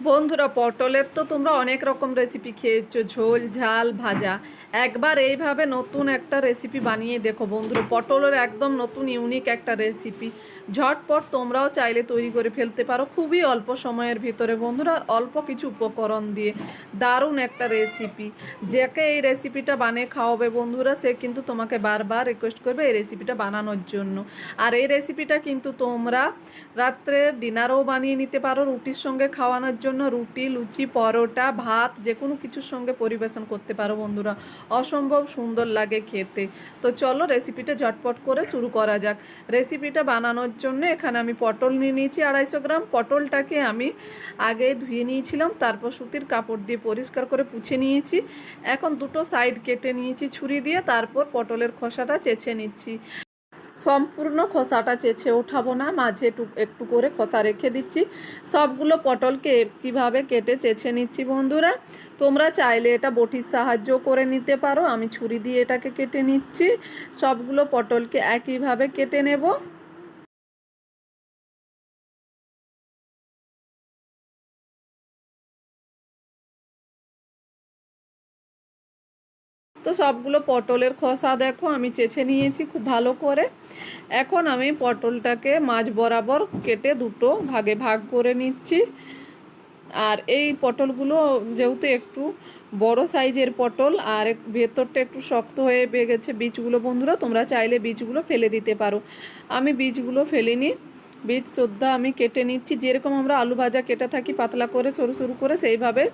বন্ধুরা পটলের তো তোমরা অনেক রকম রেসিপি খেয়েছো ঝোল ঝাল ভাজা। একবার এইভাবে নতুন একটা রেসিপি বানিয়ে দেখো বন্ধুরা, পটলের একদম নতুন ইউনিক একটা রেসিপি ঝটপট তোমরাও চাইলে তৈরি করে ফেলতে পারো, খুবই অল্প সময়ের ভিতরে বন্ধুরা অল্প কিছু উপকরণ দিয়ে দারুণ একটা রেসিপি যাকে এই রেসিপিটা বানিয়ে খাওয়াবে বন্ধুরা, সে কিন্তু তোমাকে বারবার রিকোয়েস্ট করবে এই রেসিপিটা বানানোর জন্য। আর এই রেসিপিটা কিন্তু তোমরা রাত্রে ডিনারও বানিয়ে নিতে পারো রুটির সঙ্গে খাওয়ানোর জন্য। রুটি, লুচি, পরোটা, ভাত যে কোনো কিছুর সঙ্গে পরিবেশন করতে পারো বন্ধুরা। অসম্ভব সুন্দর লাগে খেতে। তো চলো রেসিপিটা ঝটপট করে শুরু করা যাক। রেসিপিটা বানানোর জন্য এখানে আমি পটল নিয়ে নিয়েছি আড়াইশো গ্রাম। পটলটাকে আমি আগে ধুয়ে নিয়েছিলাম, তারপর সুতির কাপড় দিয়ে পরিষ্কার করে পুছে নিয়েছি। এখন দুটো সাইড কেটে নিয়েছি ছুরি দিয়ে, তারপর পটলের খোসাটা চেঁচে নিচ্ছি। সম্পূর্ণ খোসাটা চেছে ওঠাবো না, মাঝে একটু করে খোসা রেখে দিচ্ছি। সবগুলো পটলকে কীভাবে কেটে চেছে নিচ্ছি বন্ধুরা, তোমরা চাইলে এটা বটির সাহায্য করে নিতে পারো। আমি ছুরি দিয়ে এটাকে কেটে নিচ্ছি। সবগুলো পটলকে একইভাবে কেটে নেব। তো সবগুলো পটলের খোসা দেখো, আমি চেছে নিয়েছি খুব ভালো করে। এখন আমি পটলটাকে মাছ বরাবর কেটে দুটো ভাগে ভাগ করে নিচ্ছি। আর এই পটলগুলো যেহেতু একটু বড় সাইজের পটল, আর ভেতরটা একটু শক্ত হয়ে গেছে বীজগুলো, বন্ধুরা, তোমরা চাইলে বীজগুলো ফেলে দিতে পারো। আমি বীজগুলো ফেলিনি। বীজ চোদ্দা আমি কেটে নিচ্ছি। যেরকম আমরা আলু ভাজা কেটে থাকি, পাতলা করে, সরু সরু করে, সেইভাবে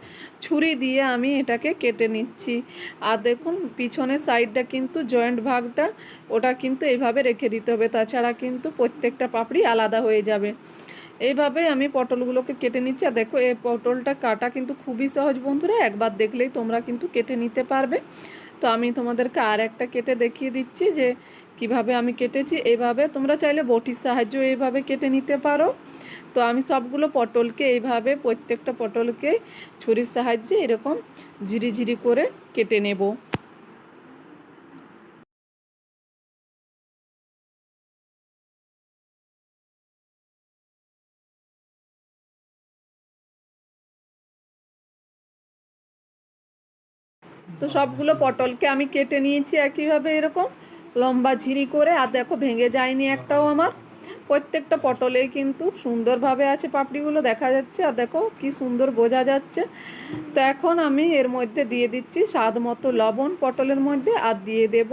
ছুরি দিয়ে আমি এটাকে কেটে নিচ্ছি। আর দেখুন, পিছনের সাইডটা কিন্তু জয়েন্ট ভাগটা, ওটা কিন্তু এইভাবে রেখে দিতে হবে। তাছাড়া কিন্তু প্রত্যেকটা পাপড়ি আলাদা হয়ে যাবে। এইভাবে আমি পটলগুলোকে কেটে নিচ্ছি। আর দেখো, এই পটলটা কাটা কিন্তু খুবই সহজ বন্ধুরা। একবার দেখলেই তোমরা কিন্তু কেটে নিতে পারবে। তো আমি তোমাদেরকে আর একটা কেটে দেখিয়ে দিচ্ছি যে কীভাবে আমি কেটেছি এইভাবে তোমরা চাইলে বটির সাহায্য এইভাবে কেটে নিতে পারো। তো আমি সবগুলো পটলকে এইভাবে প্রত্যেকটা পটলকে ছুরির সাহায্যে এরকম ঝিরি ঝিরি করে কেটে নেব। তো সবগুলো পটলকে আমি কেটে নিয়েছি একইভাবে এরকম। লম্বা ঝিরি করে, আর দেখো ভেঙে যায়নি একটাও আমার। প্রত্যেকটা পটলেই কিন্তু সুন্দরভাবে আছে পাপড়িগুলো, দেখা যাচ্ছে। আর দেখো কি সুন্দর বোঝা যাচ্ছে। তো এখন আমি এর মধ্যে দিয়ে দিচ্ছি স্বাদ মতো লবণ পটলের মধ্যে, আর দিয়ে দেব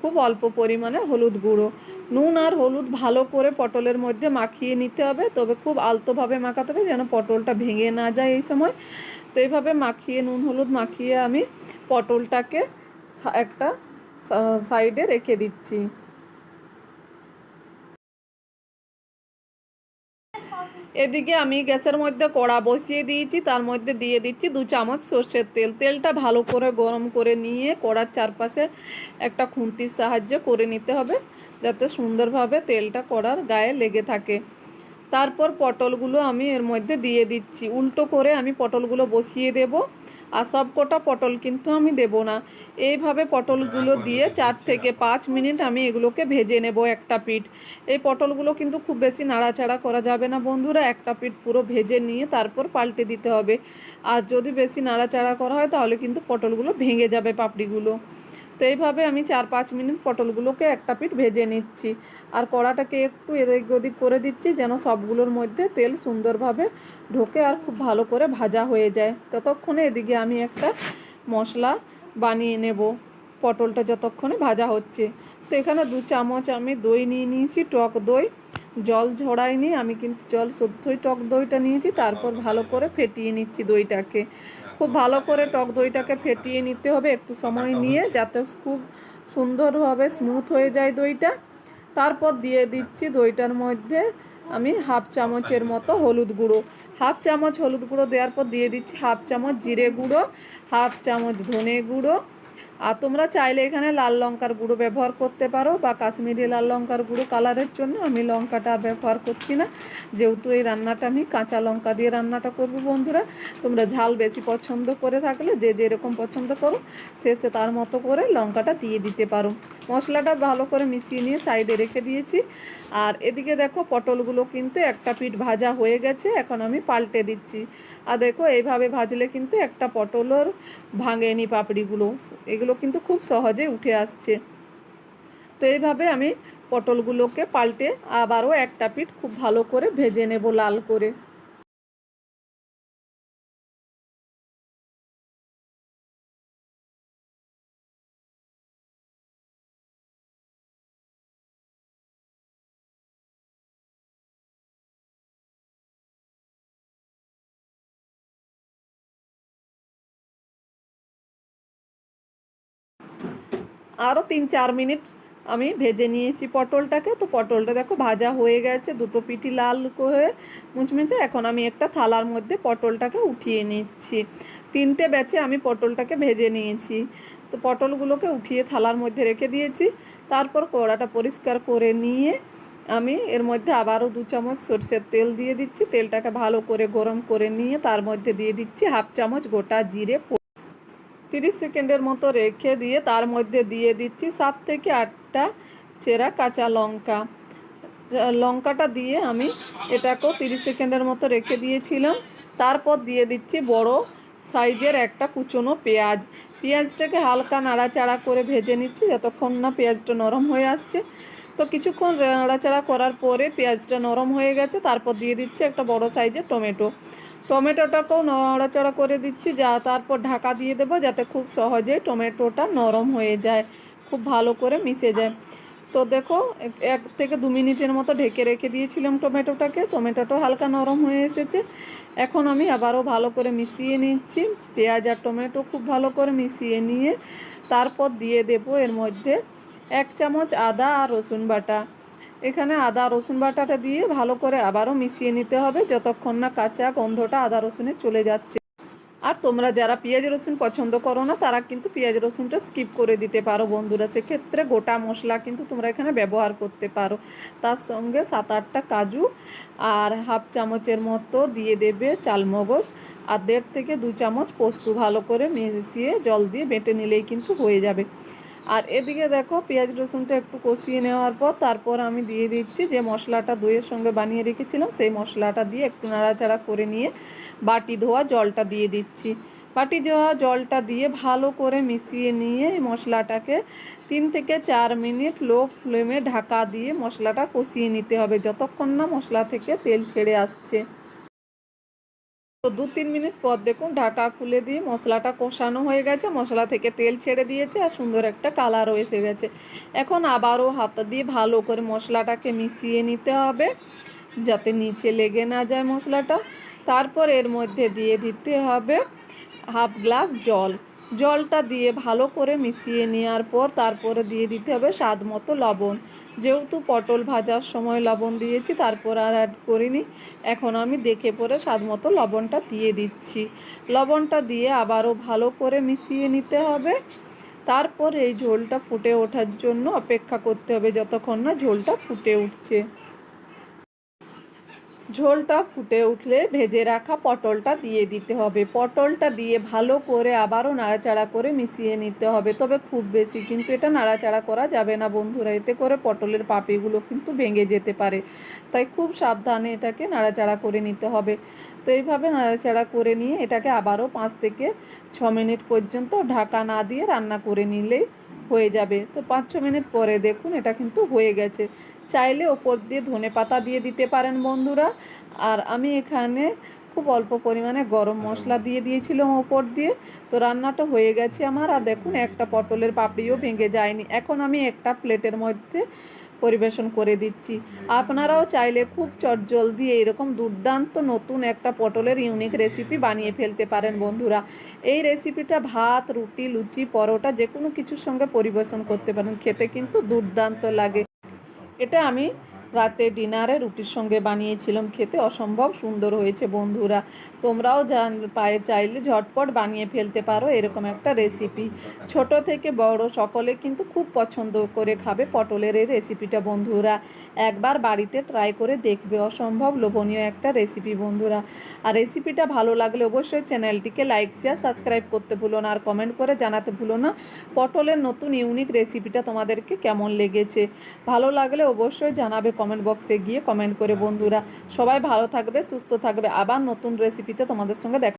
খুব অল্প পরিমাণে হলুদ গুঁড়ো। নুন আর হলুদ ভালো করে পটলের মধ্যে মাখিয়ে নিতে হবে, তবে খুব আলতোভাবে মাখাতে হবে যেন পটলটা ভেঙে না যায় এই সময়। তো এইভাবে মাখিয়ে, নুন হলুদ মাখিয়ে আমি পটলটাকে একটা সাইডে রেখে দিচ্ছি। এদিকে আমি গ্যাসের মধ্যে কড়া বসিয়ে দিয়েছি, তার মধ্যে দিয়ে দিচ্ছি দু চামচ সর্ষের তেল। তেলটা ভালো করে গরম করে নিয়ে কড়ার চারপাশে একটা খুন্তির সাহায্যে করে নিতে হবে, যাতে সুন্দরভাবে তেলটা কড়ার গায়ে লেগে থাকে। তারপর পটলগুলো আমি এর মধ্যে দিয়ে দিচ্ছি। উল্টো করে আমি পটলগুলো বসিয়ে দেব আর সব কটা পটল কিন্তু আমি দেব না। এইভাবে পটলগুলো দিয়ে চার থেকে পাঁচ মিনিট আমি এগুলোকে ভেজে নেব একটা পিঠ। এই পটলগুলো কিন্তু খুব বেশি নাড়াচাড়া করা যাবে না বন্ধুরা একটা পিঠ পুরো ভেজে নিয়ে তারপর পাল্টে দিতে হবে। আর যদি বেশি নাড়াচাড়া করা হয় তাহলে কিন্তু পটলগুলো ভেঙে যাবে পাপড়িগুলো। তো এইভাবে আমি চার পাঁচ মিনিট পটলগুলোকে একটা পিঠ ভেজে নিচ্ছি। আর কড়াটাকে একটু এদিক ওদিক করে দিচ্ছি যেন সবগুলোর মধ্যে তেল সুন্দরভাবে ঢোকে আর খুব ভালো করে ভাজা হয়ে যায়। ততক্ষণে এদিকে আমি একটা মশলা বানিয়ে নেব। পটলটা যতক্ষণে ভাজা হচ্ছে। তো এখানে দু চামচ আমি দই নিয়ে নিয়েছি, টক দই। জল ঝরাইনি, আমি কিন্তু জল শুদ্ধই টক দইটা নিয়েছি, তারপর ভালো করে ফেটিয়ে নিচ্ছি দইটাকে। খুব ভালো করে টক দইটাকে ফেটিয়ে নিতে হবে একটু সময় নিয়ে যাতে খুব সুন্দরভাবে স্মুথ হয়ে যায় দইটা। তারপর দিয়ে দিচ্ছি দইটার মধ্যে আমি হাফ চামচের মতো হলুদ গুঁড়ো। হাফ চামচ হলুদ গুঁড়ো দেওয়ার পর দিয়ে দিচ্ছি হাফ চামচ জিরে গুঁড়ো হাফ চামচ ধনে গুঁড়ো আর তোমরা চাইলে এখানে লাল লঙ্কার গুঁড়ো ব্যবহার করতে পারো বা কাশ্মীরি লাল লঙ্কার গুঁড়ো কালারের জন্য। আমি লঙ্কাটা ব্যবহার করছি না। যেহেতু এই রান্নাটা আমি কাঁচা লঙ্কা দিয়ে রান্নাটা করব বন্ধুরা। তোমরা ঝাল বেশি পছন্দ করে থাকলে যে যেরকম পছন্দ করো, সে সে তার মতো করে লঙ্কাটা দিয়ে দিতে পারো। মশলাটা ভালো করে মিশিয়ে নিয়ে সাইডে রেখে দিয়েছি। আর এদিকে দেখো পটলগুলো কিন্তু একটা পিঠ ভাজা হয়ে গেছে। এখন আমি পাল্টে দিচ্ছি। আর দেখো, এইভাবে ভাজলে কিন্তু একটা পটলর ভাঙেনি পাপড়িগুলো। এগুলো কিন্তু খুব সহজে উঠে আসছে। তো এইভাবে আমি পটলগুলোকে পাল্টে আবারও একটা পিঠ খুব ভালো করে ভেজে নেব লাল করে। আরও তিন চার মিনিট আমি ভেজে নিয়েছি পটলটাকে। তো পটলটা দেখো ভাজা হয়ে গেছে, দুটো পিঠি লাল হয়ে মুচমুচে। এখন আমি একটা থালার মধ্যে পটলটাকে উঠিয়ে নিচ্ছি। তিনটে ব্যাচে আমি পটলটাকে ভেজে নিয়েছি। তো পটলগুলোকে উঠিয়ে থালার মধ্যে রেখে দিয়েছি। তারপর কড়াটা পরিষ্কার করে নিয়ে আমি এর মধ্যে আবারও দু চামচ সর্ষের তেল দিয়ে দিচ্ছি। তেলটাকে ভালো করে গরম করে নিয়ে তার মধ্যে দিয়ে দিচ্ছি হাফ চামচ গোটা জিরে তিরিশ সেকেন্ডের মতো রেখে দিয়ে তার মধ্যে দিয়ে দিচ্ছি সাত থেকে আটটা চেরা কাঁচা লঙ্কা। লঙ্কাটা দিয়ে আমি এটাকেও তিরিশ সেকেন্ডের মতো রেখে দিয়েছিলাম। তারপর দিয়ে দিচ্ছি বড় সাইজের একটা কুচনো পেঁয়াজ। পেঁয়াজটাকে হালকা নাড়াচাড়া করে ভেজে নিচ্ছি যতক্ষণ না পেঁয়াজটা নরম হয়ে আসছে। তো কিছুক্ষণ নাড়াচাড়া করার পরে পেঁয়াজটা নরম হয়ে গেছে। তারপর দিয়ে দিচ্ছি একটা বড় সাইজের টমেটো। টমেটোটাকেও নড়াচড়া করে দিচ্ছি, যা তারপর ঢাকা দিয়ে দেবো যাতে খুব সহজেই টমেটোটা নরম হয়ে যায়, খুব ভালো করে মিশে যায়। তো দেখো, এক থেকে দু মিনিটের মতো ঢেকে রেখে দিয়েছিলাম টমেটোটাকে টমেটোটা হালকা নরম হয়ে এসেছে। এখন আমি আবারও ভালো করে মিশিয়ে নিচ্ছি, পেঁয়াজ আর টমেটো খুব ভালো করে মিশিয়ে নিয়ে তারপর দিয়ে দেবো এর মধ্যে এক চামচ আদা আর রসুন বাটা। এখানে আদা, রসুন বাটাটা দিয়ে ভালো করে আবারও মিশিয়ে নিতে হবে যতক্ষণ না কাঁচা গন্ধটা আদা রসুনে চলে যাচ্ছে। আর তোমরা যারা পেঁয়াজ, রসুন পছন্দ করো না, তারা কিন্তু পেঁয়াজ, রসুনটা স্কিপ করে দিতে পারো বন্ধুরা। সেক্ষেত্রে গোটা মশলা কিন্তু তোমরা এখানে ব্যবহার করতে পারো। তার সঙ্গে সাত আটটা কাজু আর হাফ চামচের মতো দিয়ে দেবে চালমগজ আর দেড় থেকে দু চামচ পোস্ত ভালো করে মিশিয়ে জল দিয়ে বেটে নিলেই কিন্তু হয়ে যাবে। আর এদিকে দেখো পেঁয়াজ রসুনটা একটু কষিয়ে নেওয়ার পর তারপর আমি দিয়ে দিচ্ছি যে মশলাটা দইয়ের সঙ্গে বানিয়ে রেখেছিলাম, সেই মশলাটা দিয়ে একটু নাড়াচাড়া করে নিয়ে বাটি ধোয়া জলটা দিয়ে দিচ্ছি। বাটি ধোয়া জলটা দিয়ে ভালো করে মিশিয়ে নিয়ে মশলাটাকে তিন থেকে চার মিনিট লো ফ্লেমে ঢাকা দিয়ে মশলাটা কষিয়ে নিতে হবে, যতক্ষণ না মশলা থেকে তেল ছেড়ে আসছে। তো দু তিন মিনিট পর দেখুন ঢাকা খুলে দিয়ে মশলাটা কষানো হয়ে গেছে, মশলা থেকে তেল ছেড়ে দিয়েছে আর সুন্দর একটা কালারও এসে গেছে। এখন আবারও হাত দিয়ে ভালো করে মশলাটাকে মিশিয়ে নিতে হবে, যাতে নিচে লেগে না যায় মশলাটা। তারপর এর মধ্যে দিয়ে দিতে হবে হাফ গ্লাস জল। জলটা দিয়ে ভালো করে মিশিয়ে নেওয়ার পর তারপরে দিয়ে দিতে হবে স্বাদ মতো লবণ। যেহেতু পটল ভাজার সময় লবণ দিয়েছি, তারপর আর অ্যাড করিনি। এখন আমি দেখে পরে স্বাদ মতো লবণটা দিয়ে দিচ্ছি। লবণটা দিয়ে আবারও ভালো করে মিশিয়ে নিতে হবে। তারপর এই ঝোলটা ফুটে ওঠার জন্য অপেক্ষা করতে হবে, যতক্ষণ না ঝোলটা ফুটে উঠছে। ঝোলটা ফুটে উঠলে ভেজে রাখা পটলটা দিয়ে দিতে হবে। পটলটা দিয়ে ভালো করে আবারও নাড়াচাড়া করে মিশিয়ে নিতে হবে। তবে খুব বেশি কিন্তু এটা নাড়াচাড়া করা যাবে না বন্ধুরা। এতে করে পটলের পাপড়িগুলো কিন্তু ভেঙে যেতে পারে। তাই খুব সাবধানে এটাকে নাড়াচাড়া করে নিতে হবে। তো এইভাবে নাড়াচাড়া করে নিয়ে এটাকে আবারও পাঁচ থেকে ছ মিনিট পর্যন্ত ঢাকা না দিয়ে রান্না করে নিলেই হয়ে যাবে। তো পাঁচ ছ মিনিট পরে দেখুন এটা কিন্তু হয়ে গেছে। চাইলে ওপর দিয়ে ধনে পাতা দিয়ে দিতে পারেন বন্ধুরা। আর আমি এখানে খুব অল্প পরিমাণে গরম মশলা দিয়ে দিয়েছিলাম ওপর দিয়ে। তো রান্নাটা হয়ে গেছে আমার। আর দেখুন, একটা পটলের পাপড়িও ভেঙে যায়নি। এখন আমি একটা প্লেটের মধ্যে পরিবেশন করে দিচ্ছি। আপনারাও চাইলে খুব চটজলদি এরকম দুর্দান্ত নতুন একটা পটলের ইউনিক রেসিপি বানিয়ে ফেলতে পারেন বন্ধুরা। এই রেসিপিটা ভাত, রুটি, লুচি, পরোটা যে কোনো কিছুর সঙ্গে পরিবেশন করতে পারেন। খেতে কিন্তু দুর্দান্ত লাগে। এটা আমি রাতে ডিনারে রুটির সঙ্গে বানিয়েছিলাম, খেতে অসম্ভব সুন্দর হয়েছে বন্ধুরা। তোমরাও জান, পায়ে চাইলে ঝটপট বানিয়ে ফেলতে পারো, এরকম একটা রেসিপি ছোট থেকে বড় সকলে কিন্তু খুব পছন্দ করে খাবে পটলের এই রেসিপিটা বন্ধুরা। একবার বাড়িতে ট্রাই করে দেখবে, অসম্ভব লোভনীয় একটা রেসিপি বন্ধুরা। আর রেসিপিটা ভালো লাগলে অবশ্যই চ্যানেলটিকে লাইক শেয়ার সাবস্ক্রাইব করতে ভুলো না। আর কমেন্ট করে জানাতে ভুলো না পটলের নতুন ইউনিক রেসিপিটা তোমাদেরকে কেমন লেগেছে। ভালো লাগলে অবশ্যই জানাবে কমেন্ট বক্সে গিয়ে কমেন্ট করে বন্ধুরা। সবাই ভালো থাকবে, সুস্থ থাকবে। আবার নতুন রেসিপিতে তোমাদের সঙ্গে দেখা